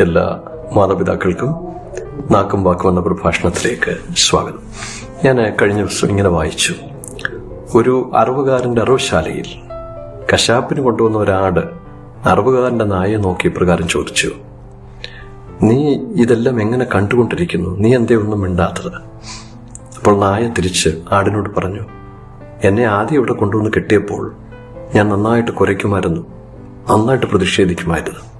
എല്ലാ മാതാപിതാക്കൾക്കും നാക്കും വാക്കും എന്ന പ്രഭാഷണത്തിലേക്ക് സ്വാഗതം. ഞാൻ കഴിഞ്ഞ ദിവസം ഇങ്ങനെ വായിച്ചു. ഒരു അറിവുകാരന്റെ അറവുശാലയിൽ കശാപ്പിന് കൊണ്ടുവന്ന ഒരാട് അറിവുകാരന്റെ നായെ നോക്കി പ്രകാരം ചോദിച്ചു നീ ഇതെല്ലാം എങ്ങനെ കണ്ടുകൊണ്ടിരിക്കുന്നു? നീ എന്തേ ഒന്നും മിണ്ടാത്തത്? അപ്പോൾ നായ തിരിച്ച് ആടിനോട് പറഞ്ഞു എന്നെ ആദ്യം ഇവിടെ കൊണ്ടുവന്ന് കിട്ടിയപ്പോൾ ഞാൻ നന്നായിട്ട് കുരയ്ക്കുമായിരുന്നു നന്നായിട്ട് പ്രതിഷേധിക്കുമായിരുന്നു.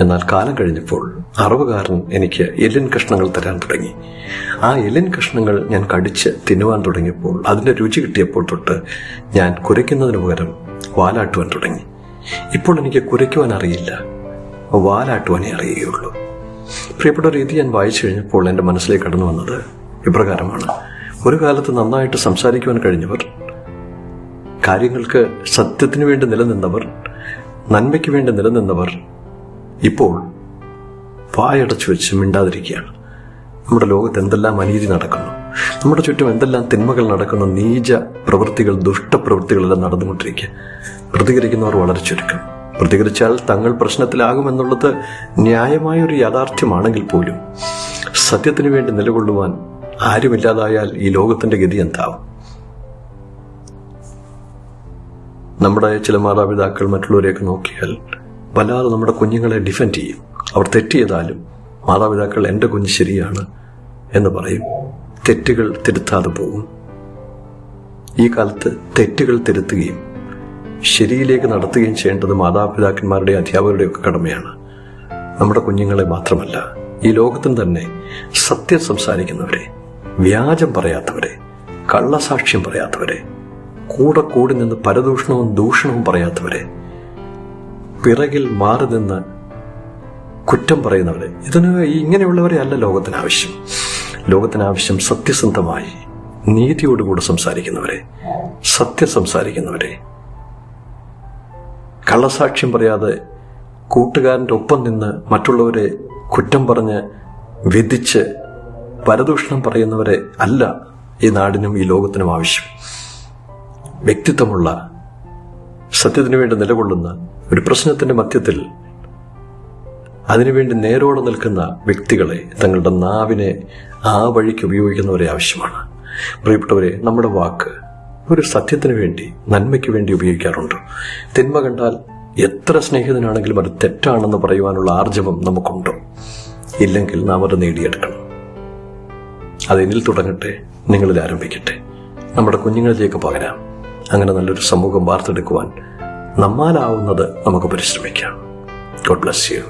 എന്നാൽ കാലം കഴിഞ്ഞപ്പോൾ അറവുകാരൻ എനിക്ക് എല്ലിൻ കഷ്ണങ്ങൾ തരാൻ തുടങ്ങി. ആ എല്ലിൻ കഷ്ണങ്ങൾ ഞാൻ കടിച്ച് തിന്നുവാൻ തുടങ്ങിയപ്പോൾ അതിന്റെ രുചി കിട്ടിയപ്പോൾ തൊട്ട് ഞാൻ കുരയ്ക്കുന്നതിന് പകരം വാലാട്ടുവാൻ തുടങ്ങി. ഇപ്പോൾ എനിക്ക് കുരയ്ക്കുവാൻ അറിയില്ല. വാലാട്ടുവാനേ അറിയുകയുള്ളൂ. പ്രിയപ്പെട്ട രീതി ഞാൻ വായിച്ചു കഴിഞ്ഞപ്പോൾ എന്റെ മനസ്സിലേക്ക് കടന്നു വന്നത് ഇപ്രകാരമാണ്. ഒരു കാലത്ത് നന്നായിട്ട് സംസാരിക്കുവാൻ കഴിഞ്ഞവർ കാര്യങ്ങൾക്ക് സത്യത്തിനു വേണ്ടി നിലനിന്നവർ നന്മയ്ക്ക് വേണ്ടി നിലനിന്നവർ ഇപ്പോൾ വായടച്ചു വെച്ച് മിണ്ടാതിരിക്കുകയാണ്. നമ്മുടെ ലോകത്ത് എന്തെല്ലാം അനീതി നടക്കുന്നു നമ്മുടെ ചുറ്റും എന്തെല്ലാം തിന്മകൾ നടക്കുന്നു നീച പ്രവൃത്തികൾ ദുഷ്ടപ്രവൃത്തികളെല്ലാം നടന്നുകൊണ്ടിരിക്കുക. പ്രതികരിക്കുന്നവർ വളരെ ചുരുക്കം. പ്രതികരിച്ചാൽ തങ്ങൾ പ്രശ്നത്തിലാകുമെന്നുള്ളത് ന്യായമായ ഒരു യാഥാർത്ഥ്യമാണെങ്കിൽ പോലും സത്യത്തിനു വേണ്ടി നിലകൊള്ളുവാൻ ആരുമില്ലാതായാൽ ഈ ലോകത്തിന്റെ ഗതി എന്താവും? നമ്മുടെ ചില മാതാപിതാക്കൾ മറ്റുള്ളവരെയൊക്കെ നോക്കിയാൽ വല്ലാതെ നമ്മുടെ കുഞ്ഞുങ്ങളെ ഡിഫെൻഡ് ചെയ്യും. അവർ തെറ്റ് ചെയ്താലും മാതാപിതാക്കൾ എന്റെ കുഞ്ഞ് ശരിയാണ് എന്ന് പറയും. തെറ്റുകൾ തിരുത്താതെ പോകും. ഈ കാലത്ത് തെറ്റുകൾ തിരുത്തുകയും ശരിയിലേക്ക് നടത്തുകയും ചെയ്യേണ്ടത് മാതാപിതാക്കന്മാരുടെ അധ്യാപകരുടെയൊക്കെ കടമയാണ്. നമ്മുടെ കുഞ്ഞുങ്ങളെ മാത്രമല്ല ഈ ലോകത്തിന് തന്നെ സത്യം സംസാരിക്കുന്നവരെ വ്യാജം പറയാത്തവരെ കള്ളസാക്ഷ്യം പറയാത്തവരെ കൂടെ കൂടി നിന്ന് പരദൂഷണവും ദൂഷണവും പറയാത്തവരെ പിറകിൽ മാറി നിന്ന് കുറ്റം പറയുന്നവരെ. ഇതിന് ഇങ്ങനെയുള്ളവരെ അല്ല ലോകത്തിനാവശ്യം ലോകത്തിനാവശ്യം സത്യസന്ധമായി നീതിയോടുകൂടെ സംസാരിക്കുന്നവരെ സത്യം സംസാരിക്കുന്നവരെ. കള്ളസാക്ഷ്യം പറയാതെ കൂട്ടുകാരന്റെ ഒപ്പം നിന്ന് മറ്റുള്ളവരെ കുറ്റം പറഞ്ഞ് വിധിച്ച് പരദൂഷണം പറയുന്നവരെ അല്ല ഈ നാടിനും ഈ ലോകത്തിനും ആവശ്യം. വ്യക്തിത്വമുള്ള സത്യത്തിനു വേണ്ടി നിലകൊള്ളുന്ന ഒരു പ്രശ്നത്തിന്റെ മധ്യത്തിൽ അതിനുവേണ്ടി നേരോടെ നിൽക്കുന്ന വ്യക്തികളെ തങ്ങളുടെ നാവിനെ ആ വഴിക്ക് ഉപയോഗിക്കുന്നവരെ ആവശ്യമാണ്. പ്രിയപ്പെട്ടവരെ നമ്മുടെ വാക്ക് ഒരു സത്യത്തിന് വേണ്ടി നന്മയ്ക്ക് വേണ്ടി ഉപയോഗിക്കാറുണ്ട്. തിന്മ കണ്ടാൽ എത്ര സ്നേഹിതനാണെങ്കിലും അത് തെറ്റാണെന്ന് പറയുവാനുള്ള ആർജവം നമുക്കുണ്ടോ. ഇല്ലെങ്കിൽ നാം അത് നേടിയെടുക്കണം. അതെന്നിൽ തുടങ്ങട്ടെ നിങ്ങളിൽ ആരംഭിക്കട്ടെ. നമ്മുടെ കുഞ്ഞുങ്ങളിലേക്ക് പകരാം. അങ്ങനെ നല്ലൊരു സമൂഹം വാർത്തെടുക്കുവാൻ നമ്മാലാവുന്നത് നമുക്ക് പരിശ്രമിക്കാം. God bless you